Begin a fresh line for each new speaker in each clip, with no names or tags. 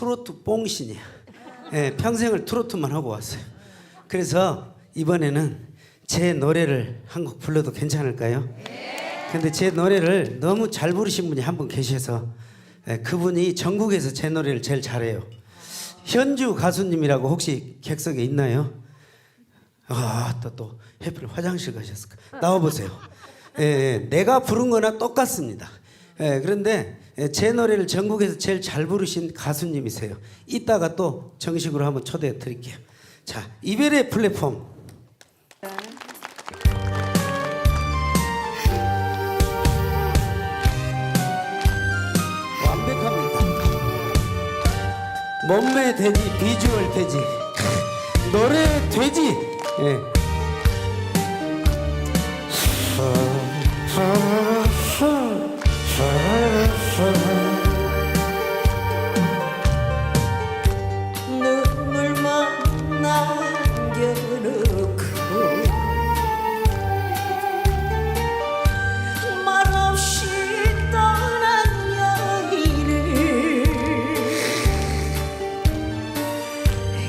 트로트 뽕신이야. 예, 평생을 트로트만 하고 왔어요. 그래서 이번에는 제 노래를 한 곡 불러도 괜찮을까요? 근데 제 노래를 너무 잘 부르신 분이 한 분 계셔서 예, 그분이 전국에서 제 노래를 제일 잘해요. 현주 가수님이라고 혹시 객석에 있나요? 아, 또, 또, 해필 화장실 가셨을까? 나와보세요. 예, 예, 내가 부른 거나 똑같습니다. 예, 그런데 예, 제 노래를 전국에서 제일 잘 부르신 가수님이세요. 이따가 또 정식으로 한번 초대해 드릴게요. 자, 이별의 플랫폼. 몸매 돼지, 비주얼 돼지, 노래 돼지. 예.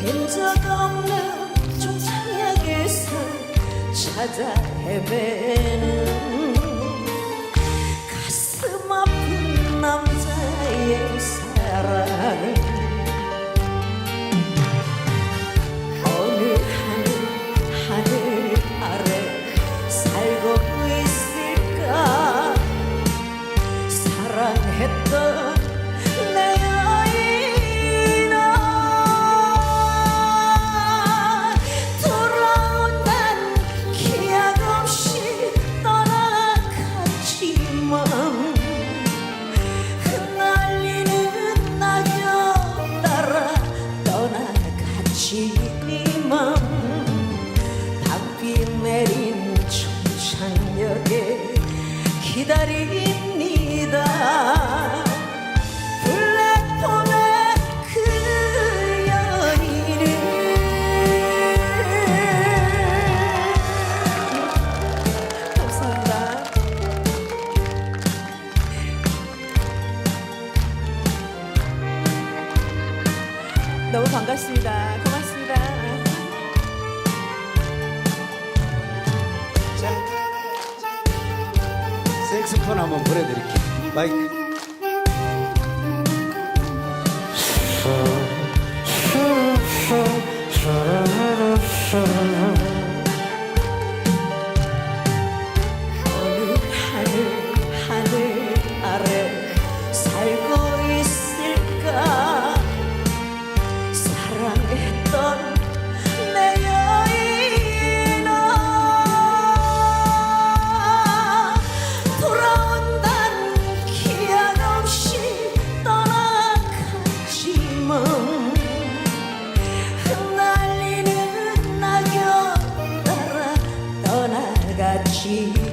흔적 없는 종착역에서 찾아 헤매는 떠나갔지만 밤비 내린 총창역에 기다립니 반갑습니다. 고맙습니다.
색스폰 한번 보내드릴게요. 마이크.
사랑했던 내 여인아. 돌아온단 기약 없이 떠나갔지만 흩날리는 낙엽 따라 떠나갔지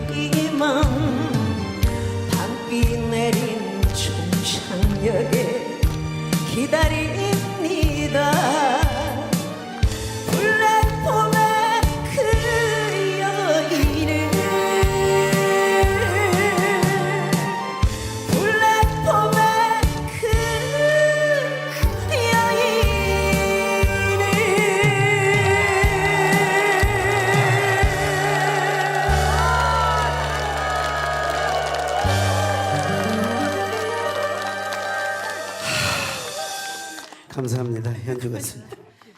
감사합니다. 현주 가수님.